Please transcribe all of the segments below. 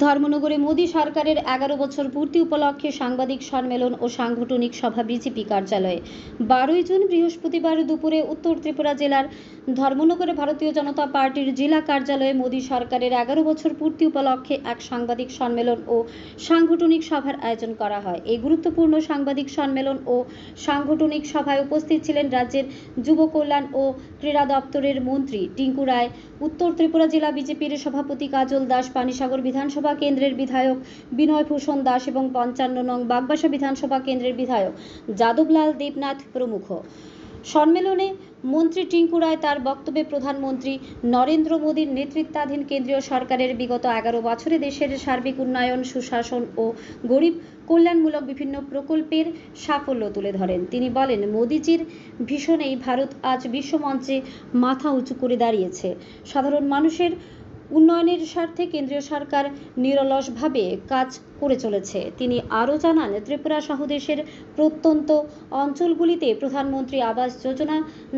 ধর্মনগরে মোদী সরকারের এগারো বছর পূর্তি উপলক্ষে সাংবাদিক সম্মেলন ও সাংগঠনিক সভা বিজেপি কার্যালয়ে। বারোই জুন বৃহস্পতিবার দুপুরে উত্তর ত্রিপুরা জেলার ধর্মনগরে ভারতীয় জনতা পার্টির জেলা কার্যালয়ে মোদী সরকারের এগারো বছর পূর্তি উপলক্ষে এক সাংবাদিক সম্মেলন ও সাংগঠনিক সভার আয়োজন করা হয়। এই গুরুত্বপূর্ণ সাংবাদিক সম্মেলন ও সাংগঠনিক সভায় উপস্থিত ছিলেন রাজ্যের যুব কল্যাণ ও ক্রীড়া দপ্তরের মন্ত্রী টিঙ্কু রায়, উত্তর ত্রিপুরা জেলা বিজেপির সভাপতি কাজল দাস, পানিসাগর বিধানসভা কেন্দ্রের বিধায়ক বিনয় ভূষণ দাস এবং পঞ্চান্ন নং বাগবাসা বিধানসভা কেন্দ্রের বিধায়ক যাদবলাল দেবনাথ প্রমুখ। সম্মেলনে মন্ত্রী টিঙ্কু রায় তার বক্তব্যে প্রধানমন্ত্রী নরেন্দ্র মোদীর নেতৃত্বাধীন কেন্দ্রীয় সরকারের বিগত এগারো বছরে দেশের সার্বিক উন্নয়ন, সুশাসন ও গরিব কল্যাণমূলক বিভিন্ন প্রকল্পের সাফল্য তুলে ধরেন। তিনি বলেন, মোদিজির ভীষণেই ভারত আজ বিশ্বমঞ্চে মাথা উঁচু করে দাঁড়িয়েছে। সাধারণ মানুষের উন্নয়নের স্বার্থে কেন্দ্রীয় সরকার নিরলসভাবে কাজ করে চলেছে। তিনি আরও জানান, ত্রিপুরা সহ দেশের প্রত্যন্ত অঞ্চলগুলিতে প্রধানমন্ত্রী আবাস যোজনা,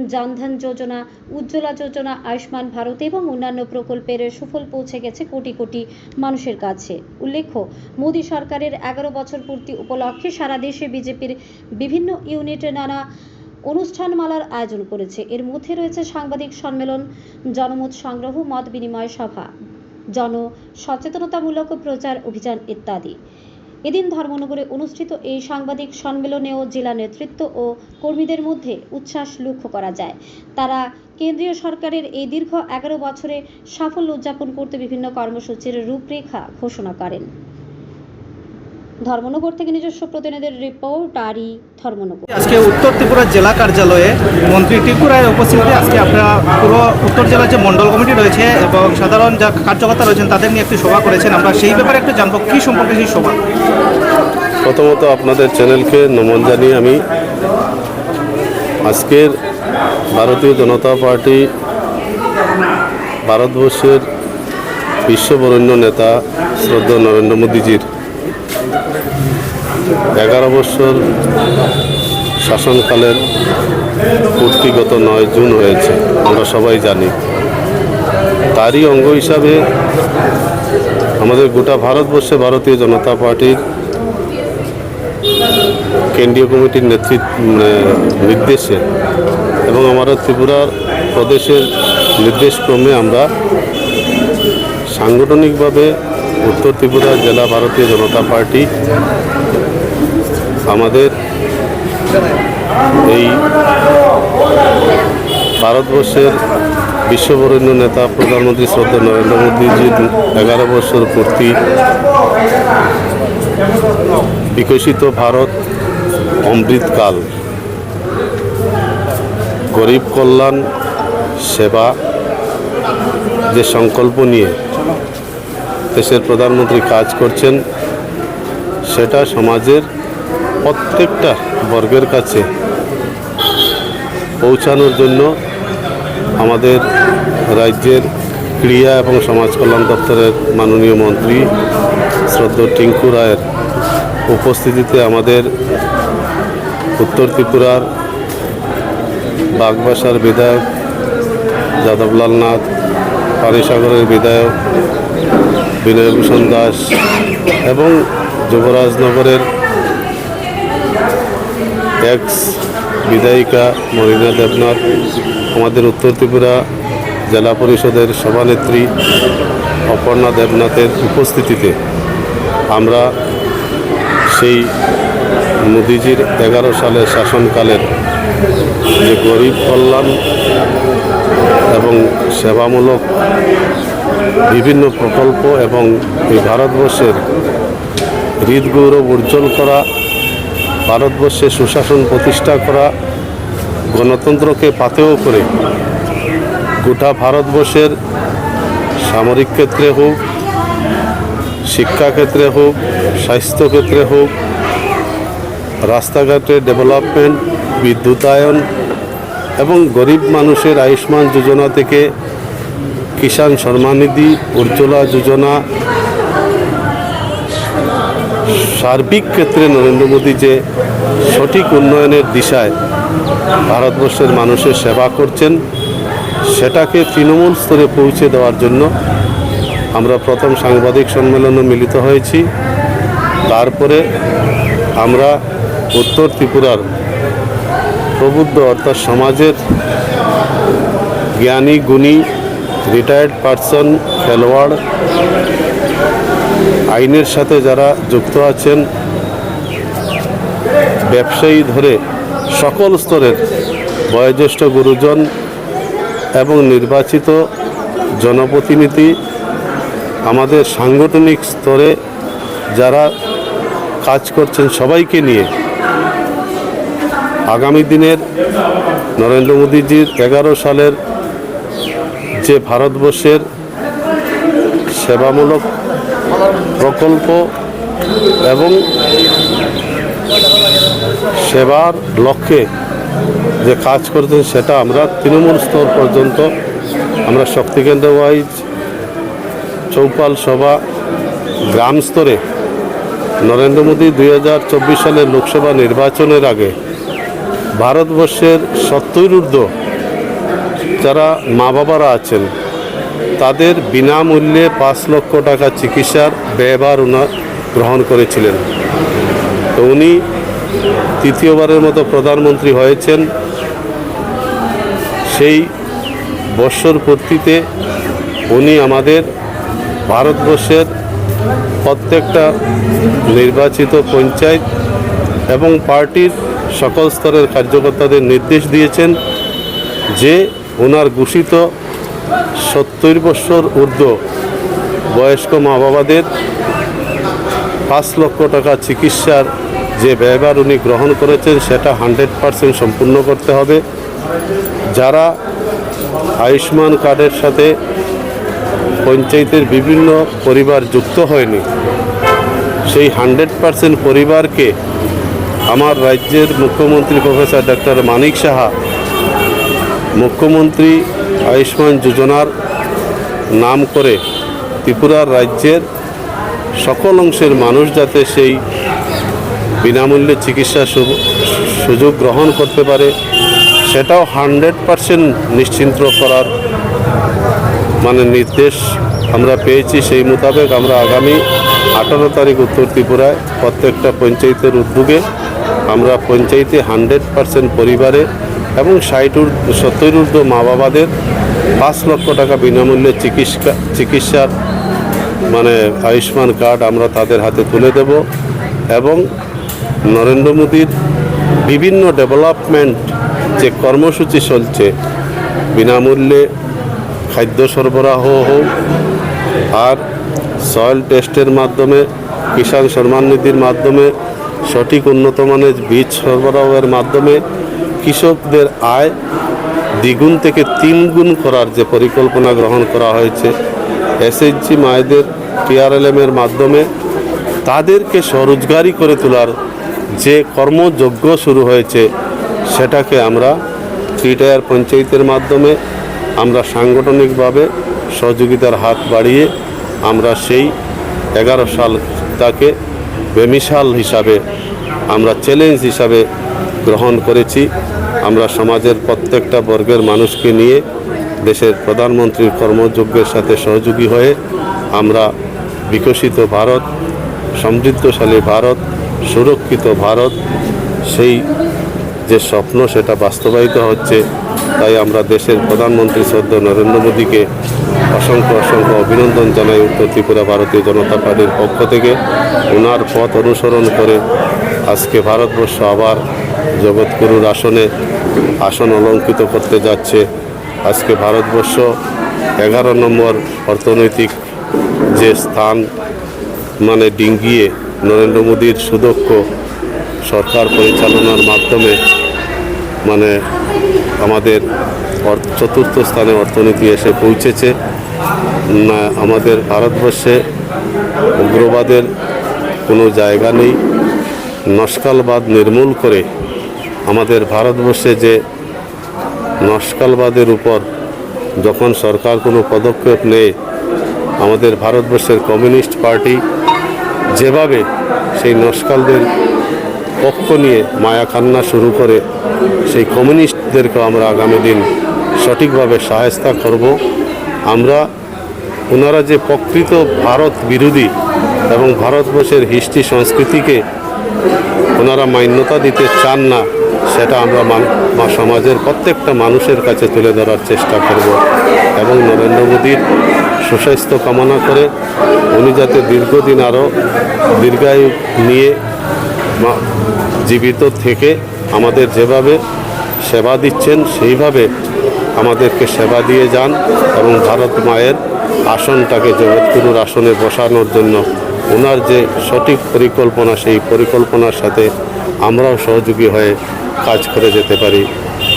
জনধন যোজনা, উজ্জ্বলা যোজনা, আয়ুষ্মান ভারত এবং অন্যান্য প্রকল্পের সুফল পৌঁছে গেছে কোটি কোটি মানুষের কাছে। উল্লেখ্য, মোদী সরকারের এগারো বছর পূর্তি উপলক্ষে সারা দেশে বিজেপির বিভিন্ন ইউনিটে নানা অনুষ্ঠানমালার আয়োজন করেছে। এর মধ্যে রয়েছে সাংবাদিক সম্মেলন, জনমত সংগ্রহ, মত বিনিময় সভা, জন সচেতনতামূলক প্রচার অভিযান ইত্যাদি। এদিন ধর্মনগরে অনুষ্ঠিত এই সাংবাদিক সম্মেলনেও জেলা নেতৃত্ব ও কর্মীদের মধ্যে উচ্ছ্বাস লক্ষ্য করা যায়। তারা কেন্দ্রীয় সরকারের এই দীর্ঘ এগারো বছরে সাফল্য উদযাপন করতে বিভিন্ন কর্মসূচির রূপরেখা ঘোষণা করেন। ধর্মনগর থেকে নিজস্ব প্রতিনিধির রিপোর্ট আরি ধর্মনগর। আজকে উত্তর ত্রিপুরা জেলা কার্যালয়ে মন্ত্রী ত্রিপুরায় উপস্থিতিতে আজকে আপনারা পুরো উত্তর জেলার যে মন্ডল কমিটি রয়েছে এবং সাধারণ যা কার্যকর্তা রয়েছেন তাদের নিয়ে একটি সভা করেছেন। আমরা সেই ব্যাপারে একটু জানব কী সম্পর্কে সেই সভা? প্রথমত আপনাদের চ্যানেলকে নমন জানিয়ে আমি আজকের ভারতীয় জনতা পার্টি ভারতবর্ষের বিশ্ববরণ্য নেতা শ্রদ্ধা নরেন্দ্র মোদীজির এগারো বছর শাসনকালের পূর্তিগত নয় জুন হয়েছে, আমরা সবাই জানি। তারই অঙ্গ হিসাবে আমাদের গোটা ভারতবর্ষে ভারতীয় জনতা পার্টির কেন্দ্রীয় কমিটির নেতৃত্ব নির্দেশে এবং আমাদের ত্রিপুরার প্রদেশের নির্দেশক্রমে আমরা সাংগঠনিকভাবে উত্তর ত্রিপুরা জেলা ভারতীয় জনতা পার্টি আমাদের এই ভারতবর্ষের বিশ্ববরেণ্য নেতা প্রধানমন্ত্রী শ্রদ্ধা নরেন্দ্র মোদীজির এগারো বছর পূর্তি বিকশিত ভারত অমৃতকাল। গরিব কল্যাণ, সেবা, যে সংকল্প নিয়ে দেশের প্রধানমন্ত্রী কাজ করছেন, সেটা সমাজের প্রত্যেকটা বর্গের কাছে পৌঁছানোর জন্য আমাদের রাজ্যের ক্রীড়া এবং সমাজ কল্যাণ দপ্তরের মাননীয় মন্ত্রী শ্রদ্ধা টিঙ্কু রায়ের উপস্থিতিতে আমাদের উত্তর ত্রিপুরার বাগবাসার বিধায়ক যাদবলাল নাথ, পানিসাগরের বিধায়ক বিনয়ভূষণ দাস এবং যুবরাজনগরের এক্স বিধায়িকা মরিনা দেবনাথ, আমাদের উত্তর ত্রিপুরা জেলা পরিষদের সভানেত্রী অপর্ণা দেবনাথের উপস্থিতিতে আমরা সেই মোদিজির এগারো সালের শাসনকালের যে গরিব কল্যাণ এবং সেবামূলক বিভিন্ন প্রকল্প এবং এই ভারতবর্ষের হৃদগৌরব উজ্জ্বল করা ভারতবর্ষে সুশাসন প্রতিষ্ঠা করা গণতন্ত্রকে পাথেয় করে গোটা ভারতবর্ষের সামরিক ক্ষেত্রে হোক, শিক্ষাক্ষেত্রে হোক, স্বাস্থ্যক্ষেত্রে হোক রাস্তাঘাটের ডেভেলপমেন্ট, বিদ্যুতায়ন এবং গরিব মানুষের আয়ুষ্মান যোজনা থেকে কিষাণ সম্মানিধি উজ্জ্বলা যোজনা সার্বিক ক্ষেত্রে নরেন্দ্র মোদী যে সঠিক উন্নয়নের দিশায় ভারতবর্ষের মানুষের সেবা করছেন, সেটাকে তৃণমূল স্তরে পৌঁছে দেওয়ার জন্য আমরা প্রথম সাংবাদিক সম্মেলনে মিলিত হয়েছি। তারপরে আমরা উত্তর ত্রিপুরার প্রবুদ্ধ অর্থাৎ সমাজের জ্ঞানী, গুণী রিটায়ার্ড পার্সন খেলোয়াড় আইনের সাথে যারা যুক্ত আছেন, ব্যবসায়ী ধরে সকল স্তরের বয়োজ্যেষ্ঠ গুরুজন এবং নির্বাচিত জনপ্রতিনিধি, আমাদের সাংগঠনিক স্তরে যারা কাজ করছেন সবাইকে নিয়ে আগামী দিনের নরেন্দ্র মোদীজির এগারো সালের যে ভারতবর্ষের সেবামূলক প্রকল্প এবং সেবার লক্ষ্যে যে কাজ করছেন সেটা আমরা তৃণমূল স্তর পর্যন্ত আমরা শক্তিকেন্দ্র ওয়াইজ চৌপাল সভা গ্রাম স্তরে নরেন্দ্র মোদী দুই হাজার চব্বিশ সালের লোকসভা নির্বাচনের আগে ভারতবর্ষের সত্তর ঊর্ধ্ব যারা মা বাবারা আছেন তাদের বিনামূল্যে পাঁচ লক্ষ টাকা চিকিৎসার ব্যয়ভার ওনার গ্রহণ করেছিলেন। তো উনি তৃতীয়বারের মতো প্রধানমন্ত্রী হয়েছেন। সেই বৎসর পূর্তিতে উনি আমাদের ভারতবর্ষের প্রত্যেকটা নির্বাচিত পঞ্চায়েত এবং পার্টির সকল স্তরের কার্যকর্তাদের নির্দেশ দিয়েছেন যে ওনার ঘোষিত সত্তর বছর ঊর্ধ্ব বয়স্ক মা বাবাদের পাঁচ লক্ষ টাকা চিকিৎসার যে ব্যয়ভার উনি গ্রহণ করেছেন, সেটা হান্ড্রেড পারসেন্ট সম্পূর্ণ করতে হবে। যারা আয়ুষ্মান কার্ডের সাথে পঞ্চায়েতের বিভিন্ন পরিবার যুক্ত হয়নি, সেই হান্ড্রেড পারসেন্ট পরিবারকে আমার রাজ্যের মুখ্যমন্ত্রী প্রফেসর ডক্টর মানিক সাহা, মুখ্যমন্ত্রী আয়ুষ্মান যোজনার নাম করে ত্রিপুরার রাজ্যের সকল অংশের মানুষ যাতে সেই বিনামূল্যে চিকিৎসা সুযোগ গ্রহণ করতে পারে, সেটাও হান্ড্রেড পারসেন্ট নিশ্চিন্ত করার মানে নির্দেশ আমরা পেয়েছি। সেই মোতাবেক আমরা আগামী আঠারো তারিখ উত্তর ত্রিপুরায় প্রত্যেকটা পঞ্চায়েতের উদ্যোগে আমরা পঞ্চায়েতে হান্ড্রেড পারসেন্ট পরিবারে এবং ষাট ঊর্ধ্ব, সত্তর ঊর্ধ্ব মা বাবাদের পাঁচ লক্ষ টাকা বিনামূল্যে চিকিৎসা, চিকিৎসার মানে আয়ুষ্মান কার্ড আমরা তাদের হাতে তুলে দেব এবং নরেন্দ্র মোদীর বিভিন্ন ডেভেলপমেন্ট যে কর্মসূচি চলছে, বিনামূল্যে খাদ্য সরবরাহ হোক আর সয়েল টেস্টের মাধ্যমে, কিষাণ সম্মান নিধির মাধ্যমে, সঠিক উন্নত মানের বীজ সরবরাহের মাধ্যমে কৃষকদের আয় দ্বিগুণ থেকে তিন গুণ করার যে পরিকল্পনা গ্রহণ করা হয়েছে এসএইচজি মায়েদের টিআরএলএম এর মাধ্যমে, তাদেরকে স্বরোজগারি করে তোলার যে কর্মযজ্ঞ শুরু হয়েছে, সেটাকে আমরা থ্রি টায়ার পঞ্চায়েতের মাধ্যমে আমরা সাংগঠনিকভাবে সহযোগিতার হাত বাড়িয়ে আমরা সেই এগারো সাল তাকে বেমিসাল হিসাবে আমরা চ্যালেঞ্জ হিসাবে গ্রহণ করেছি। আমরা সমাজের প্রত্যেকটা বর্গের মানুষকে নিয়ে দেশের প্রধানমন্ত্রীর কর্মযজ্ঞের সাথে সহযোগী হয়ে আমরা বিকশিত ভারত, সমৃদ্ধশালী ভারত, সুরক্ষিত ভারত, সেই যে স্বপ্ন সেটা বাস্তবায়িত হচ্ছে। তাই আমরা দেশের প্রধানমন্ত্রী শ্রদ্ধ নরেন্দ্র মোদীকে অসংখ্য অসংখ্য অভিনন্দন জানাই উত্তর ত্রিপুরা ভারতীয় জনতা পার্টির পক্ষ থেকে। ওনার পথ অনুসরণ করে আজকে ভারতবর্ষ আবার জগৎগুরুর আসনে আসন অলঙ্কিত করতে যাচ্ছে। আজকে ভারতবর্ষ এগারো নম্বর অর্থনৈতিক যে স্থান মানে ডিঙ্গিয়ে নরেন্দ্র মোদীর সুদক্ষ সরকার পরিচালনার মাধ্যমে মানে আমাদের চতুর্থ স্থানে অর্থনীতি এসে পৌঁছেছে। আমাদের ভারতবর্ষে উগ্রবাদের কোনো জায়গা নেই। নস্কালবাদ নির্মূল করে আমাদের ভারতবর্ষে যে নস্কালবাদের উপর যখন সরকার কোনো পদক্ষেপ নেয়, আমাদের ভারতবর্ষের কমিউনিস্ট পার্টি যেভাবে সেই নস্কালদের পক্ষ নিয়ে মায়া খান্না শুরু করে, সেই কমিউনিস্টদেরকে আমরা আগামী দিন সঠিকভাবে সাহায্য করব। আমরা ওনারা যে প্রকৃত ভারত বিরোধী এবং ভারতবর্ষের হিস্ট্রি সংস্কৃতিকে ওনারা মান্যতা দিতে চান না, সেটা আমরা সমাজের প্রত্যেকটা মানুষের কাছে তুলে ধরার চেষ্টা করব এবং নরেন্দ্র মোদীর সুস্বাস্থ্য কামনা করে উনি যাতে দীর্ঘদিন আরও দীর্ঘায়ু নিয়ে জীবিত থেকে আমাদের যেভাবে সেবা দিচ্ছেন, সেইভাবে আমাদেরকে সেবা দিয়ে যান এবং ভারত মায়ের আসনটাকে জগৎগুরুর আসনে বসানোর জন্য ওনার যে সঠিক পরিকল্পনা, সেই পরিকল্পনার সাথে আমরাও সহযোগী হয়ে কাজ করে যেতে পারি।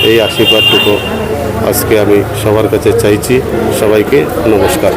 এই আশীর্বাদটুকু আজকে আমি সবার কাছে চাইছি। সবাইকে নমস্কার।